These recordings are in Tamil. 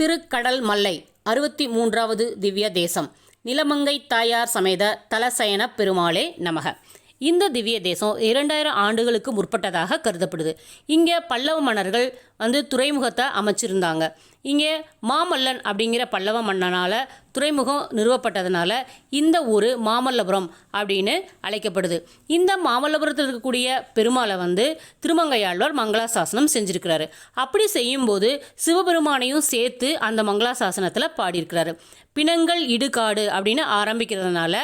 திருக்கடல் மல்லை அறுபத்தி மூன்றாவது திவ்ய தேசம். நிலமங்கை தாயார் சமேத தலசயன பெருமாளே நமக. இந்த திவ்ய தேசம் இரண்டாயிரம் ஆண்டுகளுக்கு முற்பட்டதாக கருதப்படுது. இங்கே பல்லவ மன்னர்கள் வந்து துறைமுகத்தை அமைச்சிருந்தாங்க. இங்கே மாமல்லன் அப்படிங்கிற பல்லவ மன்னனால் துறைமுகம் நிறுவப்பட்டதுனால இந்த ஊர் மாமல்லபுரம் அப்படின்னு அழைக்கப்படுது. இந்த மாமல்லபுரத்தில் இருக்கக்கூடிய பெருமாளை வந்து திருமங்கையாழ்வார் மங்களாசாசனம் செஞ்சுருக்கிறாரு. அப்படி செய்யும்போது சிவபெருமானையும் சேர்த்து அந்த மங்களாசாசனத்தில் பாடியிருக்கிறாரு. பிணங்கள் இடுகாடு அப்படின்னு ஆரம்பிக்கிறதுனால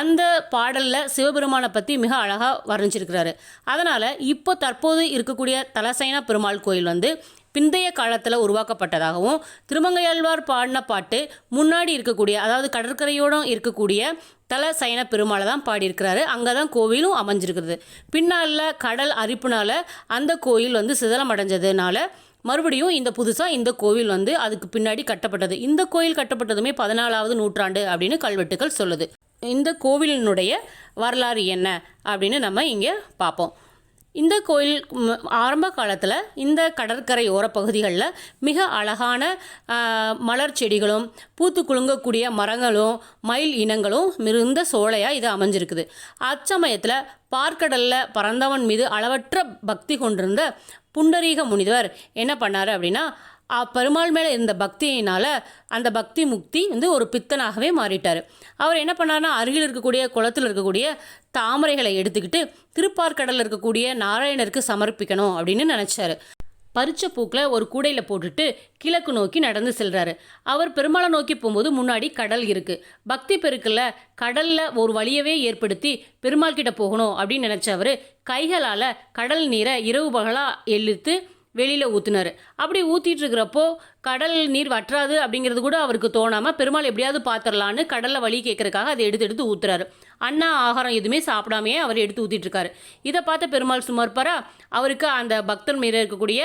அந்த பாடலில் சிவபெருமானை பற்றி மிக அழகாக வர்ணிச்சிருக்கிறாரு. அதனால் இப்போ தற்போது இருக்கக்கூடிய தலசைனா பெருமாள் கோயில் வந்து பிந்தைய காலத்தில் உருவாக்கப்பட்டதாகவும் திருமங்கையாழ்வார் பாடின பாட்டு முன்னாடி இருக்கக்கூடிய அதாவது கடற்கரையோடும் இருக்கக்கூடிய தல சயன பெருமாளை தான் பாடியிருக்கிறாரு. அங்கே தான் கோவிலும் அமைஞ்சிருக்கிறது. பின்னால் கடல் அரிப்புனால அந்த கோயில் வந்து சிதலம் அடைஞ்சதுனால மறுபடியும் இந்த புதுசாக இந்த கோவில் வந்து அதுக்கு பின்னாடி கட்டப்பட்டது. இந்த கோயில் கட்டப்பட்டதுமே பதினாலாவது நூற்றாண்டு அப்படின்னு கல்வெட்டுகள் சொல்லுது. இந்த கோவிலினுடைய வரலாறு என்ன அப்படின்னு நம்ம இங்கே பார்ப்போம். இந்த கோயில் ஆரம்ப காலத்தில் இந்த கடற்கரை ஓரப்பகுதிகளில் மிக அழகான மலர் செடிகளும் பூத்து குலுங்கக்கூடிய மரங்களும் மயில் இனங்களும் மிகுந்த சோலையாக இது அமைஞ்சிருக்குது. அச்சமயத்தில் பார்க்கடலில் பறந்தவன் மீது அளவற்ற பக்தி கொண்டிருந்த புண்டரீக முனிவர் என்ன பண்ணார் அப்படின்னா பெருமாள் மேலே இருந்த பக்தியினால் அந்த பக்தி முக்தி வந்து ஒரு பித்தனாகவே மாறிட்டார். அவர் என்ன பண்ணார்னா அருகில் இருக்கக்கூடிய குளத்தில் இருக்கக்கூடிய தாமரைகளை எடுத்துக்கிட்டு திருப்பார்கடலில் இருக்கக்கூடிய நாராயணருக்கு சமர்ப்பிக்கணும் அப்படின்னு நினச்சாரு. பறிச்ச பூக்களை ஒரு கூடையில் போட்டுட்டு கிழக்கு நோக்கி நடந்து செல்கிறாரு அவர் பெருமாளை நோக்கி போகும்போது முன்னாடி கடல் இருக்குது பக்தி பெருக்கில் கடலில் ஒரு வழியவே ஏற்படுத்தி பெருமாள் கிட்ட போகணும் அப்படின்னு நினச்சவர் கைகளால் கடல் நீரை இரவு பகலாக இழுத்து வெளியில் ஊற்றுனார் அப்படி ஊற்றிட்டு இருக்கிறப்போ கடல் நீர் வற்றாது அப்படிங்கிறது கூட அவருக்கு தோணாமல் பெருமாள் எப்படியாவது பார்த்துடலான்னு கடலில் வழி கேட்கறக்காக அதை எடுத்து எடுத்து ஊற்றுறாரு அண்ணா ஆகாரம் எதுவுமே சாப்பிடாமையே அவர் எடுத்து ஊற்றிட்டுருக்காரு இதை பார்த்த பெருமாள் சுமர்ப்பரா அவருக்கு அந்த பக்தர் மீற இருக்கக்கூடிய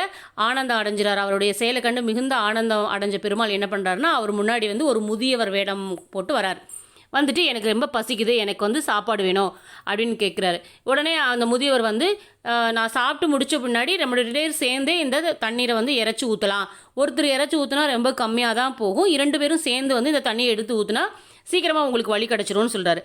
ஆனந்தம் அடைஞ்சிறார். அவருடைய செயலை கண்டு மிகுந்த ஆனந்தம் அடைஞ்ச பெருமாள் என்ன பண்ணுறாருன்னா அவர் முன்னாடி வந்து ஒரு முதியவர் வேடம் போட்டு வரார். வந்துட்டு எனக்கு ரொம்ப பசிக்குது எனக்கு வந்து சாப்பாடு வேணும் அப்படின்னு கேட்குறாரு உடனே அந்த முதியவர் வந்து நான் சாப்பிட்டு முடித்த பின்னாடி நம்ம ரெண்டு சேர்ந்தே இந்த தண்ணீரை வந்து இறச்சி ஊற்றலாம் ஒருத்தர் இறச்சி ஊற்றினா ரொம்ப கம்மியாக தான் போகும். இரண்டு பேரும் சேர்ந்து வந்து இந்த தண்ணியை எடுத்து ஊற்றினா சீக்கிரமாக உங்களுக்கு வழி கிடச்சிரும்னு சொல்கிறாரு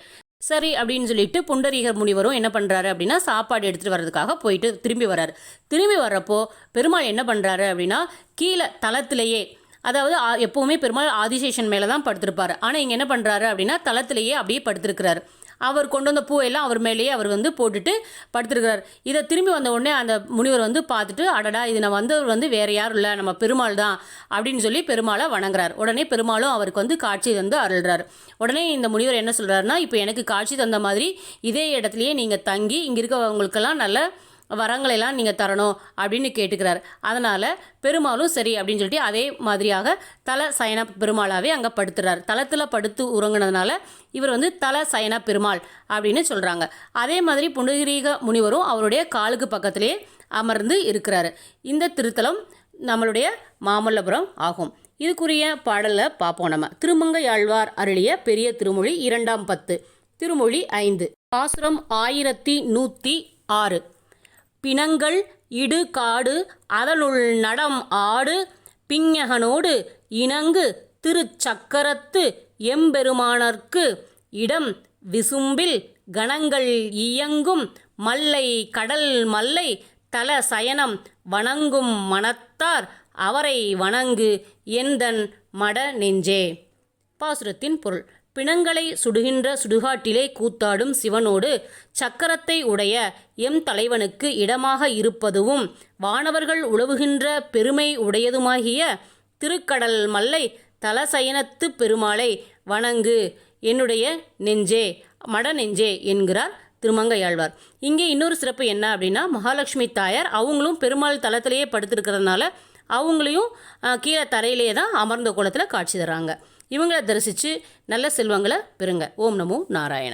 சரி அப்படின்னு சொல்லிட்டு புண்டரீகர் முனிவரும் என்ன பண்ணுறாரு அப்படின்னா சாப்பாடு எடுத்துகிட்டு வர்றதுக்காக போயிட்டு திரும்பி வர்றாரு. திரும்பி வர்றப்போ பெருமாள் என்ன பண்ணுறாரு அப்படின்னா கீழே தளத்திலேயே அதாவது எப்போவுமே பெருமாள் ஆதிசேஷன் மேலே தான் படுத்திருப்பார். ஆனால் இங்கே என்ன பண்ணுறாரு அப்படின்னா தளத்திலேயே அப்படியே படுத்திருக்கிறாரு. அவர் கொண்டு வந்த பூவையெல்லாம் அவர் மேலேயே அவர் வந்து போட்டுட்டு படுத்திருக்கிறார். இதை திரும்பி வந்த உடனே அந்த முனிவர் வந்து பார்த்துட்டு அடடா இது நான் வந்தவர் வந்து வேறு யாரும் இல்லை நம்ம பெருமாள் தான் அப்படின்னு சொல்லி பெருமாளை வணங்குறார். உடனே பெருமாளும் அவருக்கு வந்து காட்சி தந்து அருள்றார். உடனே இந்த முனிவர் என்ன சொல்கிறாருன்னா இப்போ எனக்கு காட்சி தந்த மாதிரி இதே இடத்துலையே நீங்கள் தங்கி இங்கே இருக்கவங்களுக்கெல்லாம் நல்ல வரங்களெல்லாம் நீங்கள் தரணும் அப்படின்னு கேட்டுக்கிறார். அதனால் பெருமாளும் சரி அப்படின்னு சொல்லிட்டு அதே மாதிரியாக தல சயன பெருமாளாகவே அங்கே படுத்துறார். தளத்தில் படுத்து உறங்குனதுனால இவர் வந்து தல சயன பெருமாள் அப்படின்னு சொல்கிறாங்க அதே மாதிரி புனகிரீக முனிவரும் அவருடைய காலுக்கு பக்கத்திலே அமர்ந்து இருக்கிறார். இந்த திருத்தலம் நம்மளுடைய மாமல்லபுரம் ஆகும். இதுக்குரிய பாடலில் பார்ப்போம் நம்ம. திருமங்கையாழ்வார் அருளிய பெரிய திருமொழி இரண்டாம் பத்து. திருமொழி ஐந்து. பாசுரம் ஆயிரத்தி நூற்றி ஆறு. பிணங்கள் இடு காடு அதனுள் நடம் ஆடு பிஞகனோடு இணங்கு திருச்சக்கரத்து எம்பெருமானர்க்கு இடம் விசும்பில் கணங்கள் இயங்கும் மல்லை கடல் மல்லை தல சயனம் வணங்கும் மனத்தார் அவரை வணங்கு எந்தன் மட நெஞ்சே. பாசுரத்தின் பொருள். பிணங்களை சுடுகின்ற சுடுகாட்டிலே கூத்தாடும் சிவனோடு சக்கரத்தை உடைய எம் தலைவனுக்கு இடமாக இருப்பதுவும் வானவர்கள் உழவுகின்ற பெருமை உடையதுமாகிய திருக்கடல் மல்லை தலசயனத்து பெருமாளை வணங்கு. என்னுடைய நெஞ்சே மட நெஞ்சே என்கிறார் திருமங்கையாழ்வார். இங்கே இன்னொரு சிறப்பு என்ன அப்படின்னா மகாலட்சுமி தாயார் அவங்களும் பெருமாள் தளத்திலேயே படுத்திருக்கிறதுனால அவங்களையும் கீழே தரையிலேயே தான் அமர்ந்த கோலத்தில் காட்சி தராங்க இவங்களை தரிசித்து நல்ல செல்வங்களை பெறுங்க. ஓம் நமோ நாராயண.